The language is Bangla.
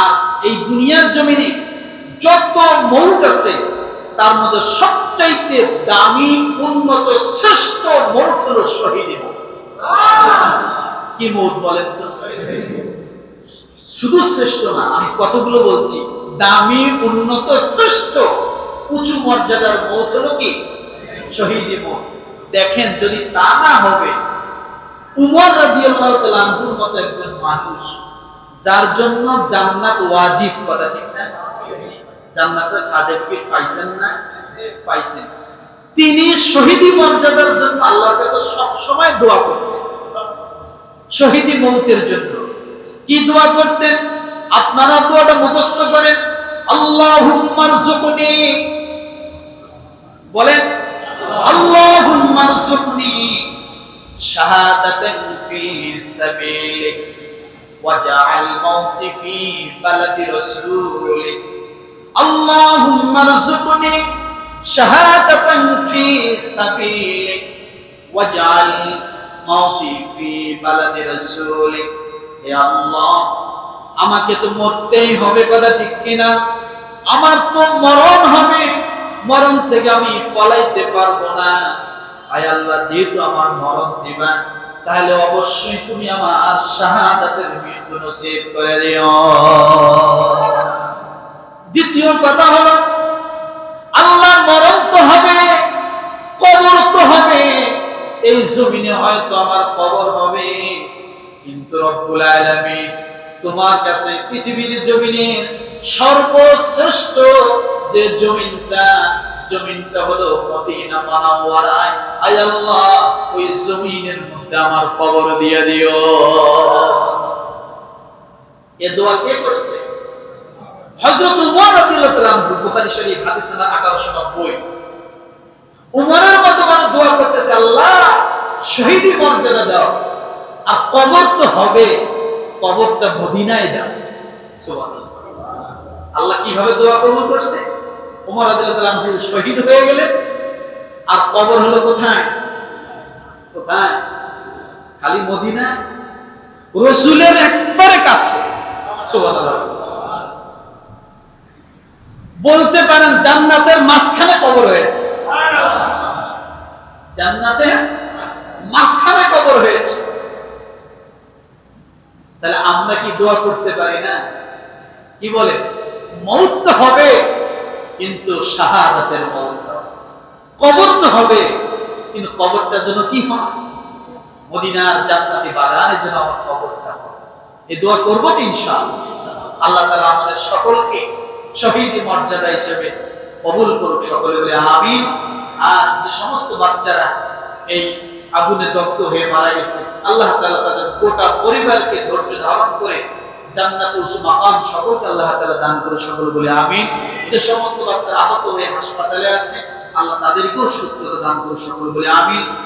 আর এই দুনিয়ার জমিনে যত মৌত আছে, তার মধ্যে সবচাইতে দামি, উন্নত, শ্রেষ্ঠ মৌত হলো শহীদ কি মৌত বলেন তো? শুধু শ্রেষ্ঠ না, আমি কতগুলো বলছি? দামি, উন্নত, শ্রেষ্ঠ, উঁচু মর্যাদার মৌত হলো কি? শহীদ মৌত। দেখেন, যদি তা না হবে, উমর তাআলা আনহুর মতো একজন মানুষ যার জন্য জান্নাত ওয়াজিব, কথা ঠিক না? জান্নাতের সার্টিফিকেট পাইছেন না? পাইছেন। তিনি শহীদি মর্যাদার জন্য আল্লাহর কাছে সব সময় দোয়া করতেন। শহীদি মৌতের জন্য। কি দোয়া করতেন? আপনারা দোয়াটা মুখস্থ করেন। আল্লাহুম্মারযুকনি বলেন আল্লাহুম্মারযুকনি শাহাদাতান ফি সাবিলিক। ওয়াজআল মাউতি ফি বালাদি রাসূলিক আল্লাহুম্মারযুকনি শাহাদাতান ফি সাবিলিক ওয়াজআল মাউতি ফি বালাদি রাসূলিক হে আল্লাহ, আমাকে তো মরতেই হবে কথা ঠিক কিনা? আমার তো মরণ হবে। মরণ থেকে আমি পলাইতে পারব না। আয় আল্লাহ, যেহেতু আমার মরণ দিবা তাহলে অবশ্যই তুমি আমার শাহাদাতের মৃত্যু নসিব করে দিও। দ্বিতীয় কথা হলো আল্লাহ মরণ তো হবে, কবর তো হবে, এই জমিনে হয়তো আমার কবর হবে। কিন্তু রব্বুল আলামিন তোমার কাছে পৃথিবীর জমিনের সর্বশ্রেষ্ঠ যে জমিনটা জমিনটা হলো মদিনা মানাওয়ারায়। আল্লাহ আমার দিয়ে দিও। এ দোয়া কে করছে? উমর শরীফ, হাদিস নাম্বার 1890 উমরের মতো মানুষ দোয়া করতেছে, আল্লাহ, শহীদি মর্যাদা দাও। আর কবর তো হবে, কবরটা মদিনায় দাও। আল্লাহ কীভাবে দোয়া কবুল করছে? উমর রাদিয়াল্লাহু তাআলা শহীদ হয়ে গেলেন। আর কবর হলো কোথায়? কোথায়? খালি মদিনা? রসুলের একবারে কাছে। বলতে পারেন জান্নাতের মাঝখানে কবর হয়েছে। জান্নাতে মাঝখানে কবর হয়েছে। তাহলে আমরা কি দোয়া করতে পারি না? কি বলে? মৌত হবে, কিন্তু শাহাদাতের মৌত কবর তো হবে, কিন্তু কবরটার জন্য কি হয়? মদিনার জান্নাতি বাগানের জন্য আমার কবরটা এই দোয়া করব তো আল্লাহ তালা আমাদের সকলকে শহীদ মর্যাদা হিসেবে কবুল করুক সকলে বলে আমিন। আর যে সমস্ত বাচ্চারা এই আগুনে দগ্ধ হয়ে মারা গেছে, আল্লাহ তাআলা তাদের গোটা পরিবারকে ধৈর্য ধারণ করে জান্নাত উঁচু মাকাম সকলকে আল্লাহ তালা দান করে সকল বলে আমিন। যে সমস্ত বাচ্চারা আহত হয়ে হাসপাতালে আছে আল্লাহ তাদেরকেও সুস্থতা দান করে সকল বলে আমিন।